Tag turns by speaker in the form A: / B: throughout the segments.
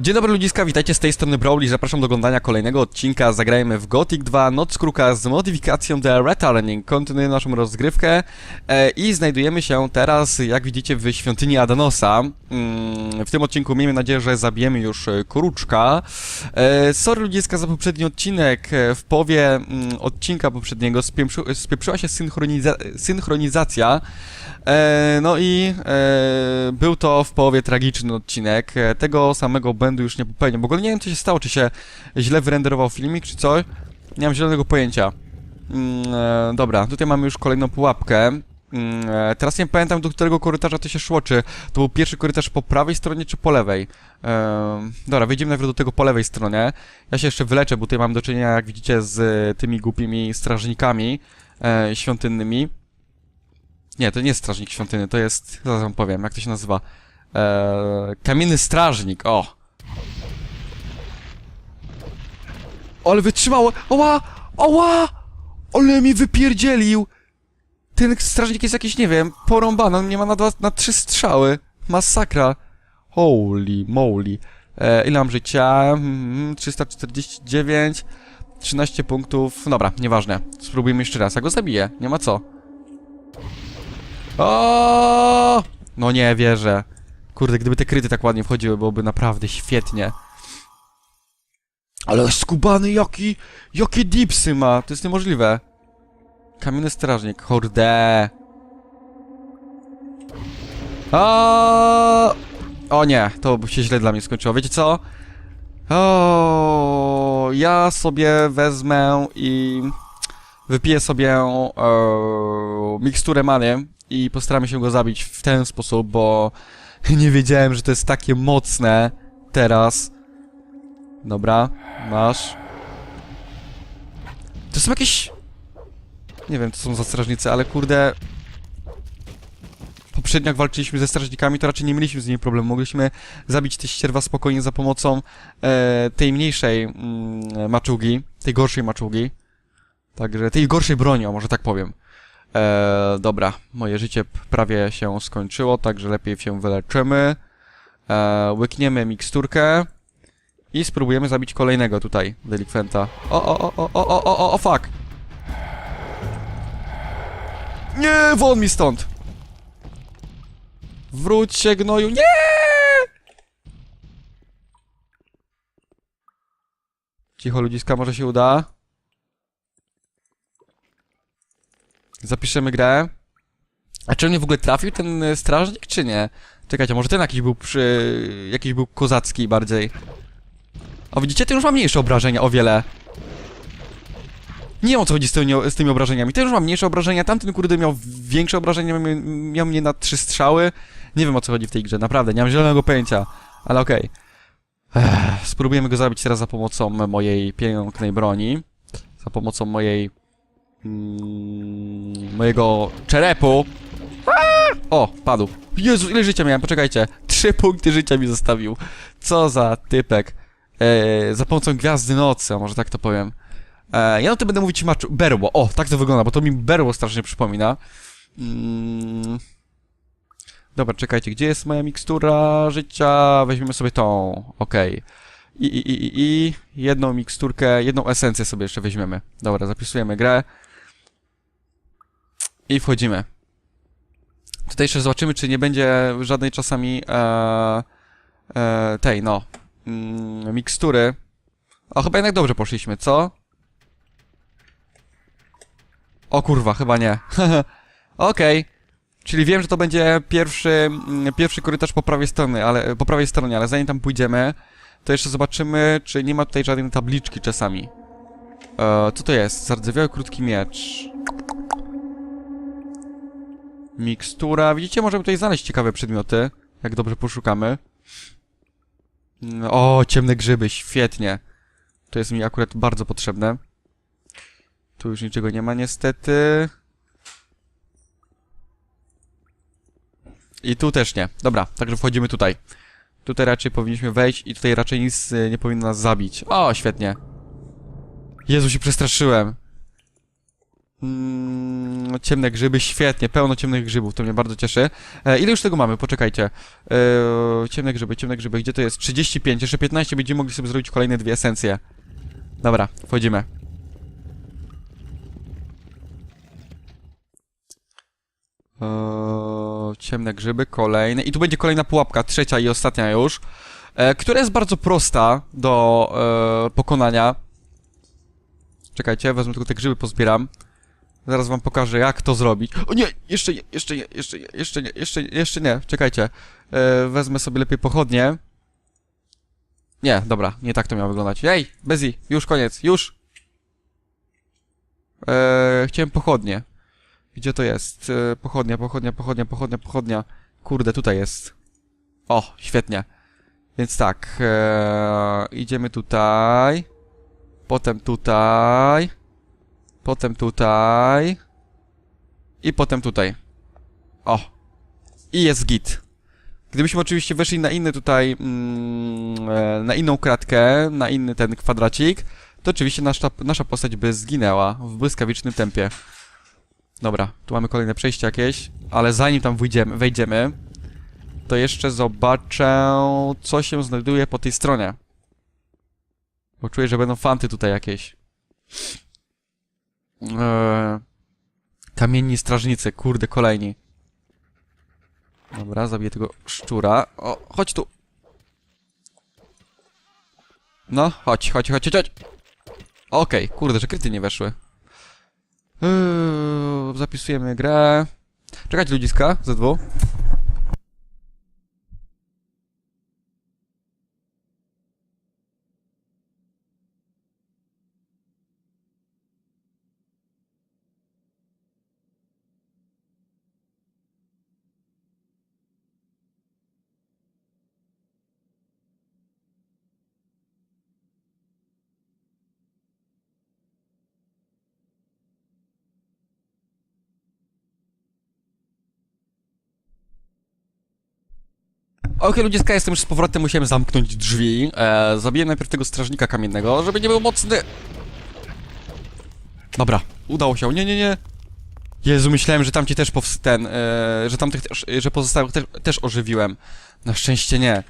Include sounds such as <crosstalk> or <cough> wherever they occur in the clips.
A: Dzień dobry ludziska, witajcie z tej strony Brawly, zapraszam do oglądania kolejnego odcinka Zagrajmy w Gothic 2 Noc Kruka z modyfikacją The Returning. Kontynuujemy naszą rozgrywkę e, i znajdujemy się teraz, jak widzicie, w świątyni Adanosa. Mm, w tym odcinku miejmy nadzieję, że zabijemy już e, Kruczka. E, sorry ludziska za poprzedni odcinek, e, w połowie mm, odcinka poprzedniego spieprzy, spieprzyła się synchroniza synchronizacja. E, no i e, był to w połowie tragiczny odcinek. E, tego samego błędu już nie popełnię. W ogóle nie wiem, co się stało. Czy się źle wyrenderował filmik, czy coś? Nie mam zielonego pojęcia. Mm, dobra, tutaj mamy już kolejną pułapkę. Mm, teraz nie pamiętam, do którego korytarza to się szło. Czy to był pierwszy korytarz po prawej stronie, czy po lewej? E, dobra, wejdziemy najpierw do tego po lewej stronie. Ja się jeszcze wyleczę, bo tutaj mam do czynienia, jak widzicie, z tymi głupimi strażnikami e, świątynnymi. Nie, to nie jest strażnik świątyny, to jest. Zaraz wam powiem, jak to się nazywa. Eee, kamienny strażnik, o! Ale wytrzymało! Oła! Oła! Ale mi wypierdzielił! Ten strażnik jest jakiś, nie wiem, porąbany, on nie ma na, dwa, na trzy strzały. Masakra. Holy moly. E, ile mam życia? Mm, 349. 13 punktów. Dobra, nieważne. Spróbujmy jeszcze raz. Ja go zabiję. Nie ma co. O! No nie wierzę. Kurde, gdyby te kryty tak ładnie wchodziły, byłoby naprawdę świetnie. Ale skubany jaki, jakie dipsy ma, to jest niemożliwe. Kamienny strażnik, kurde. O! o nie, to się źle dla mnie skończyło. Wiecie co? O, ja sobie wezmę i wypiję sobie e, miksturę i postaramy się go zabić w ten sposób, bo <laughs> nie wiedziałem, że to jest takie mocne teraz. Dobra, masz. To są jakieś... Nie wiem, to są za strażnicy, ale kurde... Poprzednio jak walczyliśmy ze strażnikami, to raczej nie mieliśmy z nimi problemu. Mogliśmy zabić te ścierwa spokojnie za pomocą e, tej mniejszej mm, maczugi, tej gorszej maczugi. Także tej gorszej broni, o może tak powiem. E, dobra, moje życie prawie się skończyło, także lepiej się wyleczymy. E, łykniemy miksturkę i spróbujemy zabić kolejnego tutaj delikwenta. O, o, o, o, o, o, o, o, fuck! Nie, won mi stąd! Wróć się, gnoju, nie! Cicho, ludziska, może się uda? Zapiszemy grę. A czy on mnie w ogóle trafił, ten e, strażnik, czy nie? Czekajcie, może ten jakiś był przy... jakiś był kozacki bardziej. O, widzicie? Ten już ma mniejsze obrażenia, o wiele. Nie wiem o co chodzi z tymi, z tymi obrażeniami. Ten już ma mniejsze obrażenia, tamten kurde miał większe obrażenia, miał, miał mnie na trzy strzały. Nie wiem o co chodzi w tej grze, naprawdę, nie mam zielonego pojęcia. Ale okej. Ech, Spróbujemy go zabić teraz za pomocą mojej pięknej broni. Za pomocą mojej mm, mojego czerepu. O, padł. Jezu, ile życia miałem? Poczekajcie. Trzy punkty życia mi zostawił. Co za typek. E, za pomocą gwiazdy nocy, a może tak to powiem. E, ja no to będę mówić maczu... Berło. O, tak to wygląda, bo to mi berło strasznie przypomina. Mm. Dobra, czekajcie, gdzie jest moja mikstura życia? Weźmiemy sobie tą. Okej. I, i, i, i, i jedną miksturkę, jedną esencję sobie jeszcze weźmiemy. Dobra, zapisujemy grę. I wchodzimy. Tutaj jeszcze zobaczymy, czy nie będzie żadnej czasami e, e, tej, no, mm, mikstury. O, chyba jednak dobrze poszliśmy, co? O kurwa, chyba nie. <laughs> Okej. Czyli wiem, że to będzie pierwszy, mm, pierwszy korytarz po prawej stronie, ale po prawej stronie, ale zanim tam pójdziemy, to jeszcze zobaczymy, czy nie ma tutaj żadnej tabliczki czasami. E, co to jest? Zardzewiały krótki miecz. Mikstura. Widzicie, możemy tutaj znaleźć ciekawe przedmioty, jak dobrze poszukamy. O, ciemne grzyby, świetnie. To jest mi akurat bardzo potrzebne. Tu już niczego nie ma niestety. I tu też nie. Dobra, także wchodzimy tutaj. Tutaj raczej powinniśmy wejść i tutaj raczej nic y, nie powinno nas zabić. O, świetnie. Jezu, się przestraszyłem. Mm, ciemne grzyby, świetnie, pełno ciemnych grzybów, to mnie bardzo cieszy. E, ile już tego mamy? Poczekajcie. E, ciemne grzyby, ciemne grzyby, gdzie to jest? 35, jeszcze 15 będziemy mogli sobie zrobić kolejne dwie esencje. Dobra, wchodzimy. Eee, ciemne grzyby, kolejne. I tu będzie kolejna pułapka, trzecia i ostatnia już, e, która jest bardzo prosta do e, pokonania. Czekajcie, wezmę tylko te grzyby, pozbieram. Zaraz wam pokażę, jak to zrobić. O nie, jeszcze nie, jeszcze nie, jeszcze nie, jeszcze nie, jeszcze nie, jeszcze nie. czekajcie. E, wezmę sobie lepiej pochodnie. Nie, dobra, nie tak to miało wyglądać. Ej, Bezi, już koniec, już. E, chciałem pochodnie. Gdzie to jest? E, pochodnia, pochodnia, pochodnia, pochodnia, pochodnia. Kurde, tutaj jest. O, świetnie. Więc tak, idziemy tutaj. Potem tutaj. Potem tutaj. I potem tutaj. O. I jest git. Gdybyśmy oczywiście weszli na inny tutaj, mm, e, na inną kratkę, na inny ten kwadracik, to oczywiście nasza, nasza postać by zginęła w błyskawicznym tempie. Dobra, tu mamy kolejne przejście jakieś, ale zanim tam wejdziemy, wejdziemy, to jeszcze zobaczę, co się znajduje po tej stronie. Bo czuję, że będą fanty tutaj jakieś. Eee, kamienni strażnicy, kurde, kolejni. Dobra, zabiję tego szczura. O, chodź tu. No, chodź, chodź, chodź, chodź. Okej, kurde, że kryty nie weszły. Eee, zapisujemy grę. Czekajcie ludziska, ze dwu. Okej, ludziska, jestem już z powrotem, musiałem zamknąć drzwi. E, zabiję najpierw tego strażnika kamiennego, żeby nie był mocny. Dobra, udało się. Nie, nie, nie. Jezu, myślałem, że tamci też powst... ten, e, że tamtych też, że pozostałych też, też ożywiłem. Na szczęście nie.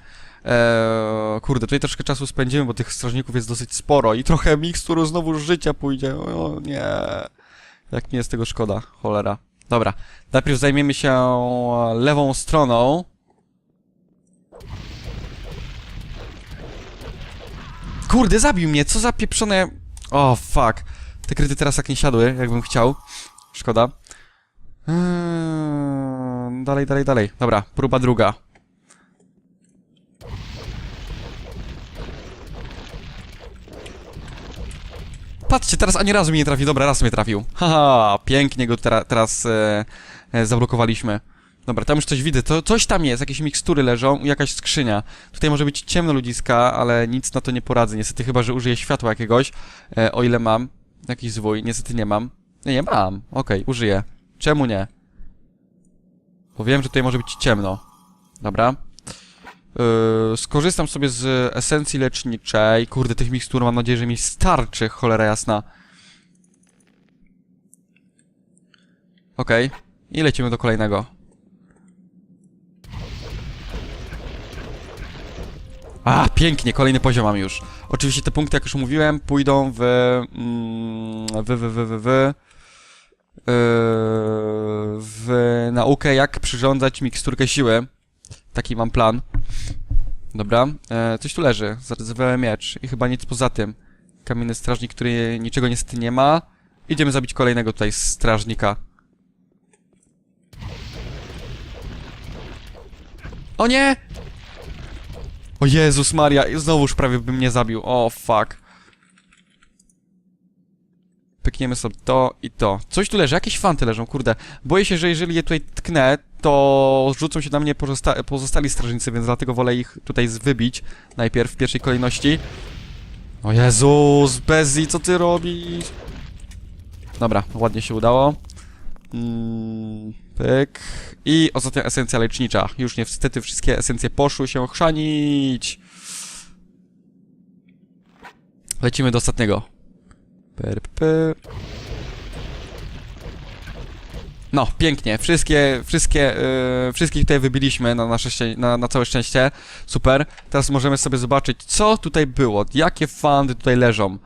A: E, kurde, tutaj troszkę czasu spędzimy, bo tych strażników jest dosyć sporo i trochę miksturu znowu życia pójdzie. O nie. Jak mi jest tego szkoda, cholera. Dobra, najpierw zajmiemy się lewą stroną. Kurde, zabił mnie, co za pieprzone... O, fuck. Te kryty teraz jak nie siadły, jakbym chciał. Szkoda. Eee, dalej, dalej, dalej. Dobra, próba druga. Patrzcie, teraz ani razu mnie nie trafił. Dobra, raz mnie trafił. Haha, pięknie go tera teraz e, e, zablokowaliśmy. Dobra, tam już coś widzę. To, coś tam jest, jakieś mikstury leżą, jakaś skrzynia. Tutaj może być ciemno ludziska, ale nic na to nie poradzę. Niestety chyba, że użyję światła jakiegoś, e, o ile mam. Jakiś zwój, niestety nie mam. Nie, nie mam. Okej, użyję. Czemu nie? Bo wiem, że tutaj może być ciemno. Dobra. Yy, skorzystam sobie z esencji leczniczej. Kurde, tych mikstur mam nadzieję, że mi starczy, cholera jasna. Okej. I lecimy do kolejnego. A, pięknie, kolejny poziom mam już. Oczywiście te punkty, jak już mówiłem, pójdą w... mm, w, w, w, w, w, yy, w naukę, jak przyrządzać miksturkę siły. Taki mam plan. Dobra, e, coś tu leży. Zarezerwowałem miecz i chyba nic poza tym. Kamienny strażnik, który niczego niestety nie ma. Idziemy zabić kolejnego tutaj strażnika. O nie! O Jezus Maria, znowuż prawie bym mnie zabił. O fuck. Pykniemy sobie to i to. Coś tu leży, jakieś fanty leżą, kurde. Boję się, że jeżeli je tutaj tknę, to rzucą się na mnie pozosta pozostali strażnicy, więc dlatego wolę ich tutaj wybić najpierw w pierwszej kolejności. O Jezus, Bezzi, co ty robisz? Dobra, ładnie się udało. Mm, pyk. I ostatnia esencja lecznicza. Już niestety wszystkie esencje poszły się chrzanić. Lecimy do ostatniego. Per. No, pięknie. Wszystkie, wszystkie, yy, wszystkich tutaj wybiliśmy na nasze na, na całe szczęście. Super. Teraz możemy sobie zobaczyć, co tutaj było. Jakie fundy tutaj leżą.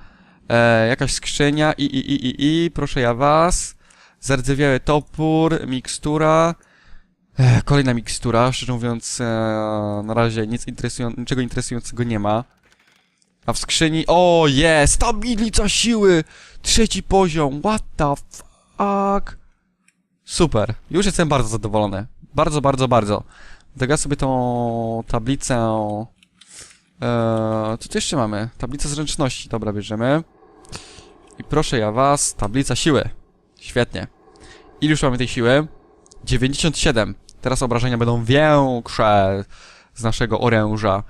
A: E, jakaś skrzynia i, i, i, i, i, proszę ja was. Zardzewiały topór, mikstura. E, kolejna mikstura, szczerze mówiąc, e, na razie nic interesują- niczego interesującego nie ma. A w skrzyni, o jest, tablica siły! Trzeci poziom, what the fuck? Super, już jestem bardzo zadowolony. Bardzo, bardzo, bardzo. Ja sobie tą tablicę... Eee, co tu jeszcze mamy? Tablica zręczności, dobra, bierzemy. I proszę ja was, tablica siły. Świetnie. Ile już mamy tej siły? 97. Teraz obrażenia będą większe z naszego oręża.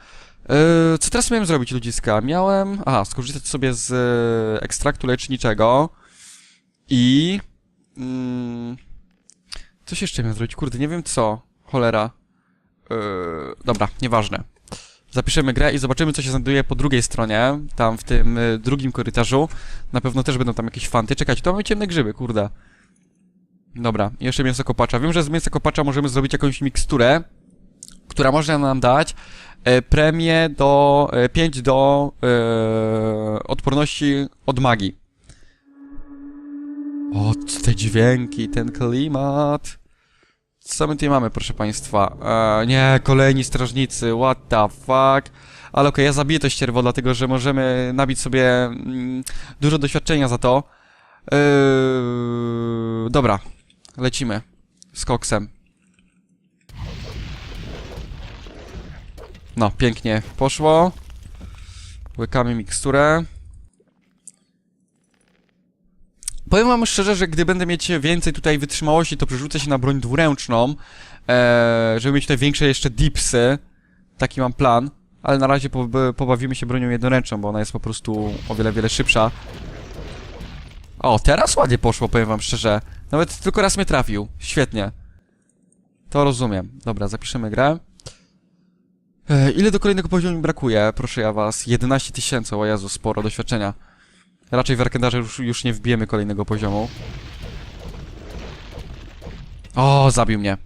A: Eee, co teraz miałem zrobić, ludziska? Miałem... Aha, skorzystać sobie z e, ekstraktu leczniczego i... Mm, coś jeszcze miałem zrobić, kurde, nie wiem co. Cholera. Eee, dobra, nieważne. Zapiszemy grę i zobaczymy, co się znajduje po drugiej stronie, tam w tym y, drugim korytarzu. Na pewno też będą tam jakieś fanty. Czekajcie, tu mamy ciemne grzyby, kurde. Dobra, jeszcze mięso kopacza. Wiem, że z mięsa kopacza możemy zrobić jakąś miksturę, która może nam dać e, premię do... E, 5 do e, odporności od magii. O, te dźwięki, ten klimat. Co my tutaj mamy, proszę państwa? E, nie, kolejni strażnicy, what the fuck. Ale okej, ja zabiję to ścierwo, dlatego że możemy nabić sobie mm, dużo doświadczenia za to. Eee, dobra, lecimy z koksem. No, pięknie poszło. Łykamy miksturę. Powiem wam szczerze, że gdy będę mieć więcej tutaj wytrzymałości, to przerzucę się na broń dwuręczną, e, żeby mieć tutaj większe jeszcze dipsy. Taki mam plan, ale na razie po, pobawimy się bronią jednoręczną, bo ona jest po prostu o wiele, wiele szybsza. O, teraz ładnie poszło, powiem wam szczerze. Nawet tylko raz mnie trafił. Świetnie. To rozumiem. Dobra, zapiszemy grę. E, ile do kolejnego poziomu mi brakuje? Proszę ja was. 11 tysięcy, o Jezu, sporo doświadczenia. Raczej w Arkendarze już, już nie wbijemy kolejnego poziomu. O, zabił mnie.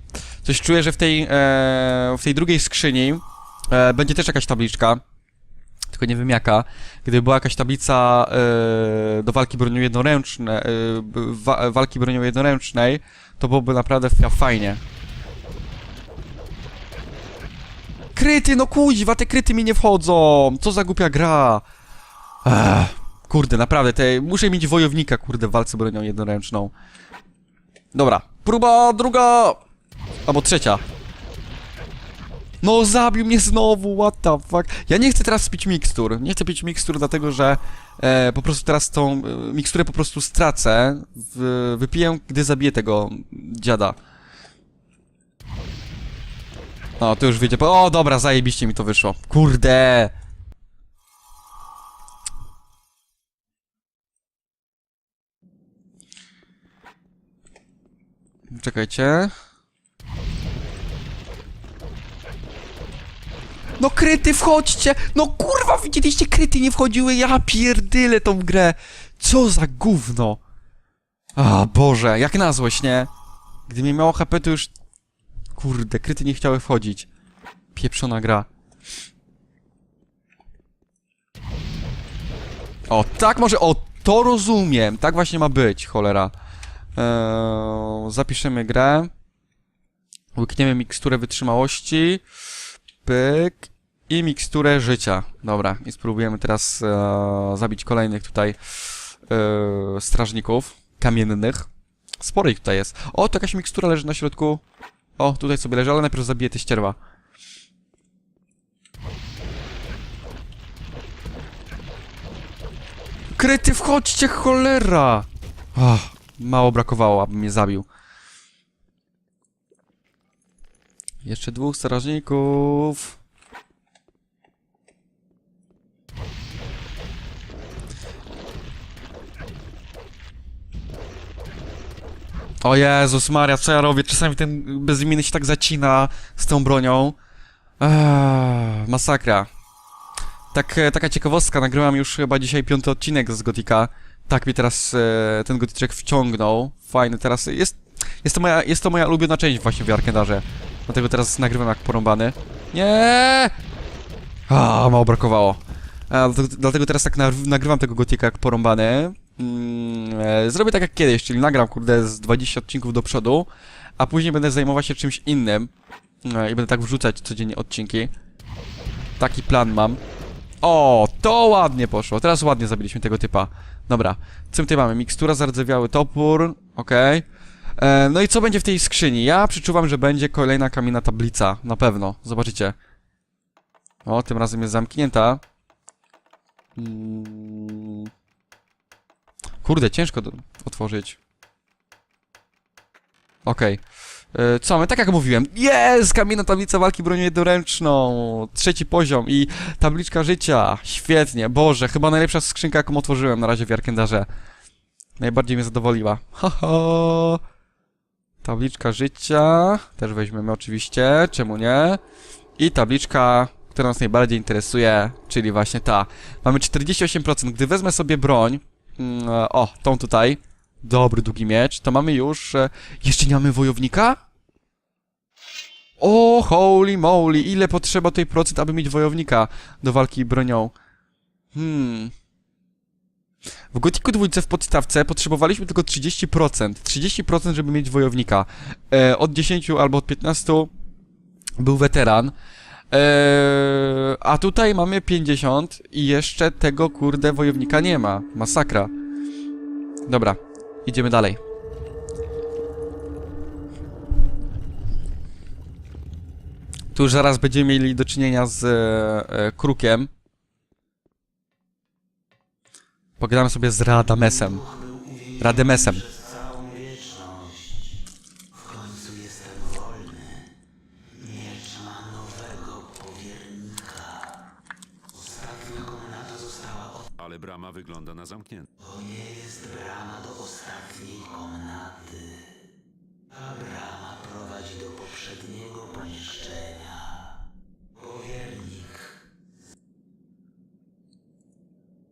A: Coś czuję, że w tej, e, w tej drugiej skrzyni e, będzie też jakaś tabliczka. Tylko nie wiem jaka. Gdyby była jakaś tablica e, do walki bronią jednoręcznej, e, wa, walki bronią jednoręcznej, to byłoby naprawdę fa- fajnie. Kryty, no kuźwa, te kryty mi nie wchodzą! Co za głupia gra! Ech. Kurde, naprawdę, te, muszę mieć wojownika, kurde, w walce bronią jednoręczną. Dobra, próba druga! Albo trzecia. No, zabił mnie znowu, what the fuck. Ja nie chcę teraz pić mikstur. Nie chcę pić mikstur, dlatego że e, po prostu teraz tą e, miksturę po prostu stracę. W, wypiję, gdy zabiję tego dziada. No, to już wiecie. O, dobra, zajebiście mi to wyszło. Kurde! Czekajcie. No kryty, wchodźcie! No kurwa, widzieliście, kryty nie wchodziły, ja pierdylę tą grę! Co za gówno! A Boże, jak na złość, nie? Gdy mnie miało HP, to już... Kurde, kryty nie chciały wchodzić. Pieprzona gra. O, tak może, o, to rozumiem, tak właśnie ma być, cholera. Eee, zapiszemy grę. Łykniemy miksturę wytrzymałości. Pyk. I miksturę życia. Dobra, i spróbujemy teraz e, zabić kolejnych tutaj e, strażników kamiennych. Sporo ich tutaj jest. O, to jakaś mikstura leży na środku. O, tutaj sobie leży, ale najpierw zabiję te ścierwa. Kryty, wchodźcie, cholera! Ach, mało brakowało, aby mnie zabił. Jeszcze dwóch strażników. O Jezus Maria, co ja robię? Czasami ten bezimienny się tak zacina z tą bronią. Eee, masakra. Tak, e, taka ciekawostka, nagrywam już chyba dzisiaj piąty odcinek z Gotika tak mi teraz e, ten goticzek wciągnął. Fajny teraz. Jest, jest, to moja, jest to moja ulubiona część właśnie w Arkendarze. Dlatego teraz nagrywam jak porąbany. Nie! A, mało brakowało. A, dlatego, teraz tak na, nagrywam tego gotika jak porąbany. Mm, e, zrobię tak jak kiedyś, czyli nagram kurde z 20 odcinków do przodu, a później będę zajmować się czymś innym e, i będę tak wrzucać codziennie odcinki. Taki plan mam. O, to ładnie poszło. Teraz ładnie zabiliśmy tego typa. Dobra, co my tutaj mamy? Mikstura, zardzewiały topór, okej. Okay. No i co będzie w tej skrzyni? Ja przeczuwam, że będzie kolejna kamienna tablica, na pewno. Zobaczycie. O, tym razem jest zamknięta. Mm. Kurde, ciężko otworzyć. Okej. Okay. E, co my, tak jak mówiłem, jest kamienna tablica walki bronią jednoręczną, trzeci poziom i tabliczka życia, świetnie, Boże, chyba najlepsza skrzynka, jaką otworzyłem na razie w Jarkendarze. Najbardziej mnie zadowoliła. Ho, ho. Tabliczka życia, też weźmiemy oczywiście, czemu nie? I tabliczka, która nas najbardziej interesuje, czyli właśnie ta. Mamy 48%, gdy wezmę sobie broń, mm, o, tą tutaj, dobry długi miecz, to mamy już... E, jeszcze nie mamy wojownika? O, holy moly, ile potrzeba tej procent, aby mieć wojownika do walki bronią? Hmm. W Gotiku dwójce w podstawce potrzebowaliśmy tylko 30%. 30%, żeby mieć wojownika. E, od 10 albo od 15 był weteran. E, a tutaj mamy 50 i jeszcze tego, kurde, wojownika nie ma. Masakra. Dobra, idziemy dalej. Tu już zaraz będziemy mieli do czynienia z e, e Krukiem. Pogadamy sobie z Radamesem. Rademesem.
B: Brama wygląda na zamkniętą. To nie jest brama do ostatniej komnaty. A brama prowadzi do poprzedniego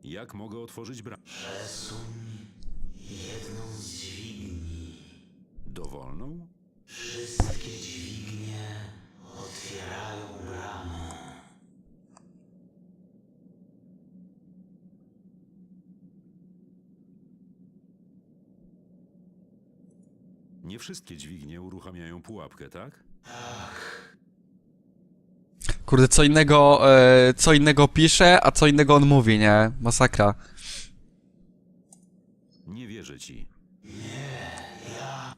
B: Jak mogę otworzyć bramę? Przesuń jedną z dźwigni. Dowolną? Wszystkie dźwignie otwierają bramę. Nie wszystkie dźwignie uruchamiają pułapkę, tak? tak.
A: Kurde, co innego, e, co innego pisze, a co innego on mówi, nie? Masakra.
B: Nie wierzę ci. Nie, ja.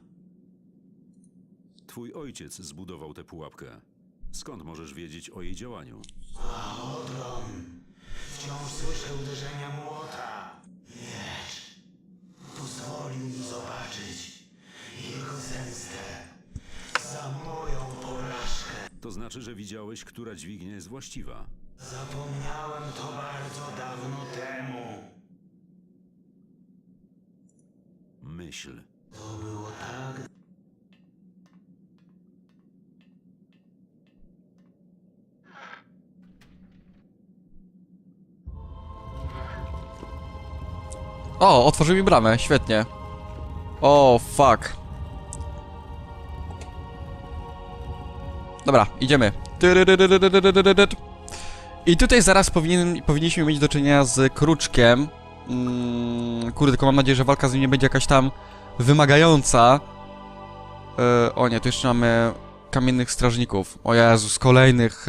B: Twój ojciec zbudował tę pułapkę. Skąd możesz wiedzieć o jej działaniu?
C: A Wciąż słyszę uderzenia
B: młodu. znaczy, że widziałeś, która dźwignia jest właściwa.
C: Zapomniałem to bardzo dawno temu.
B: Myśl.
C: To było tak.
A: O, otworzył mi bramę, świetnie. O, fuck. Dobra, idziemy. I tutaj zaraz powinien, powinniśmy mieć do czynienia z kruczkiem. Kurde, tylko mam nadzieję, że walka z nim nie będzie jakaś tam wymagająca. O nie, tu jeszcze mamy kamiennych strażników. O Jezus, kolejnych...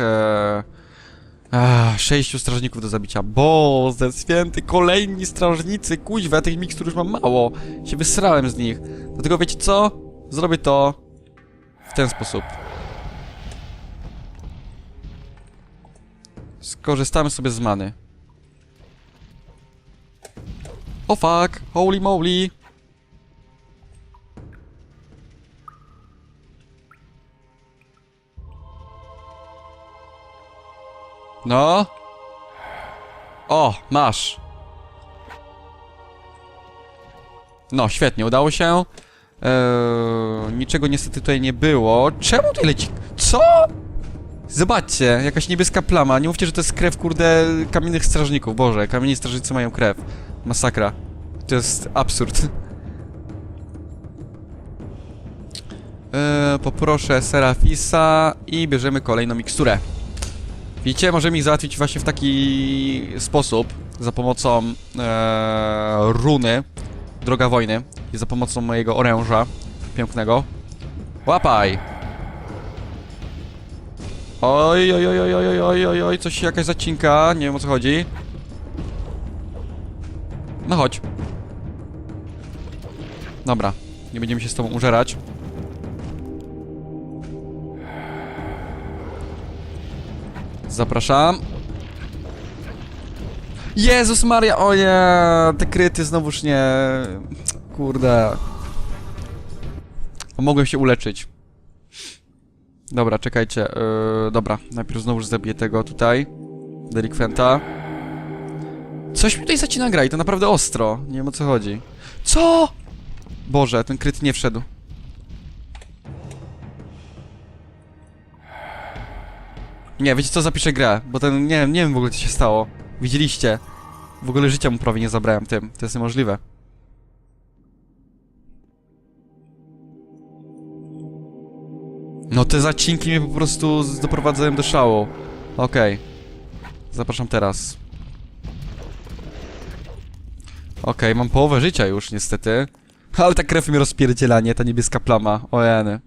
A: Sześciu strażników do zabicia. Bo, ze święty, kolejni strażnicy, kuźwa, tych mikstur już mam mało. Się wysrałem z nich. Dlatego wiecie co? Zrobię to w ten sposób. Skorzystamy sobie z many. O fuck, holy moly. No. O, masz. No, świetnie, udało się. Eee, niczego niestety tutaj nie było. Czemu tutaj leci... Co? Zobaczcie, jakaś niebieska plama. Nie mówcie, że to jest krew, kurde, kamiennych strażników. Boże, kamienni strażnicy mają krew. Masakra. To jest absurd. E, poproszę Serafisa i bierzemy kolejną miksturę. Widzicie, możemy ich załatwić właśnie w taki sposób, za pomocą e, runy Droga Wojny i za pomocą mojego oręża pięknego. Łapaj! Oj, oj, oj, oj, oj, oj, oj, oj, coś jakaś zacinka, nie wiem o co chodzi. No chodź. Dobra, nie będziemy się z tobą użerać. Zapraszam. Jezus Maria, o nie, te kryty znowuż nie... Kurde. Mogłem się uleczyć. Dobra, czekajcie. Yy, dobra, najpierw znowuż zabiję tego tutaj. Delikwenta. Coś mi tutaj zacina gra i to naprawdę ostro. Nie wiem o co chodzi. Co? Boże, ten kryt nie wszedł. Nie, wiecie co, zapiszę grę, bo ten, nie nie wiem w ogóle co się stało. Widzieliście? W ogóle życia mu prawie nie zabrałem tym, to jest niemożliwe. No te zacinki mnie po prostu doprowadzają do szału. Okej. Zapraszam teraz. Okej, mam połowę życia już niestety. <laughs> Ale ta krew mi rozpierdziela, nie? Ta niebieska plama. O jeny.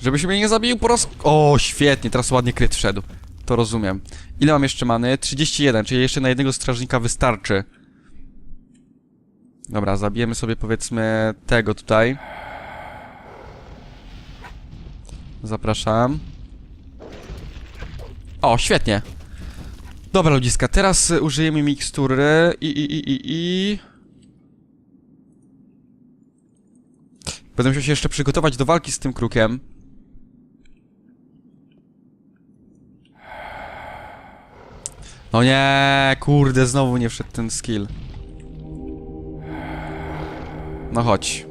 A: Żebyś mnie nie zabił po raz... O, świetnie, teraz ładnie kryt wszedł. To rozumiem. Ile mam jeszcze many? 31, czyli jeszcze na jednego strażnika wystarczy. Dobra, zabijemy sobie powiedzmy tego tutaj. Zapraszam. O, świetnie. Dobra, ludziska, teraz y, użyjemy mikstury i, i, i, i, i... Będę musiał się jeszcze przygotować do walki z tym krukiem. No nie, kurde, znowu nie wszedł ten skill. No chodź.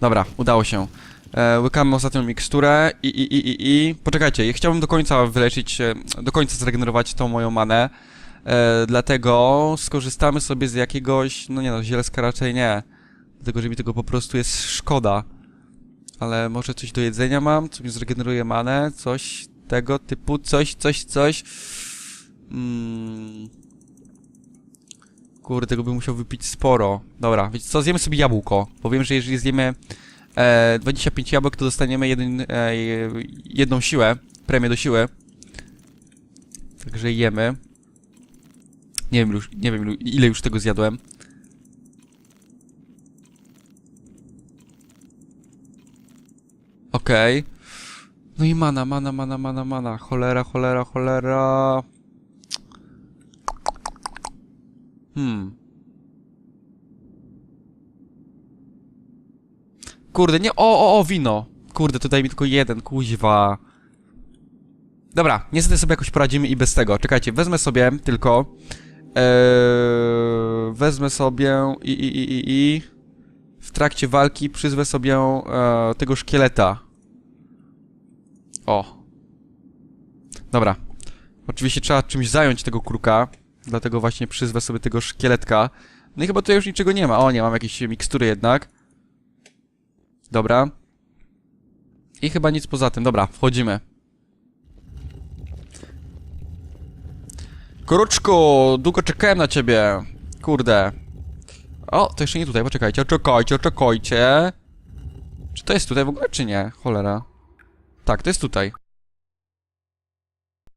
A: Dobra, udało się. E, łykamy ostatnią miksturę i, i, i, i, i... Poczekajcie, chciałbym do końca wyleczyć, e, do końca zregenerować tą moją manę. E, dlatego skorzystamy sobie z jakiegoś... No nie no, zielska raczej nie. Dlatego, że mi tego po prostu jest szkoda. Ale może coś do jedzenia mam, co mi zregeneruje manę, coś tego typu, coś, coś, coś. Mm. Kurde, tego bym musiał wypić sporo. Dobra, wiecie co, zjemy sobie jabłko. Bo wiem, że jeżeli zjemy e, 25 jabłek, to dostaniemy jeden, e, jedną siłę, premię do siły. Także jemy. Nie wiem już, nie wiem ile już tego zjadłem. Okej. No i mana, mana, mana, mana, mana. Cholera, cholera, cholera. Hmm. Kurde, nie. O, o, o, wino. Kurde, to daj mi tylko jeden, kuźwa. Dobra, niestety sobie jakoś poradzimy i bez tego. Czekajcie, wezmę sobie tylko. Eee, wezmę sobie i, i, i, i, i. W trakcie walki przyzwę sobie e, tego szkieleta. O. Dobra. Oczywiście trzeba czymś zająć tego kruka. Dlatego właśnie przyzwę sobie tego szkieletka. No i chyba tutaj już niczego nie ma. O, nie, mam jakieś mikstury jednak. Dobra. I chyba nic poza tym. Dobra, wchodzimy. Kruczku, długo czekałem na ciebie. Kurde. O, to jeszcze nie tutaj, poczekajcie, czekajcie, czekajcie. Czy to jest tutaj w ogóle, czy nie? Cholera. Tak, to jest tutaj.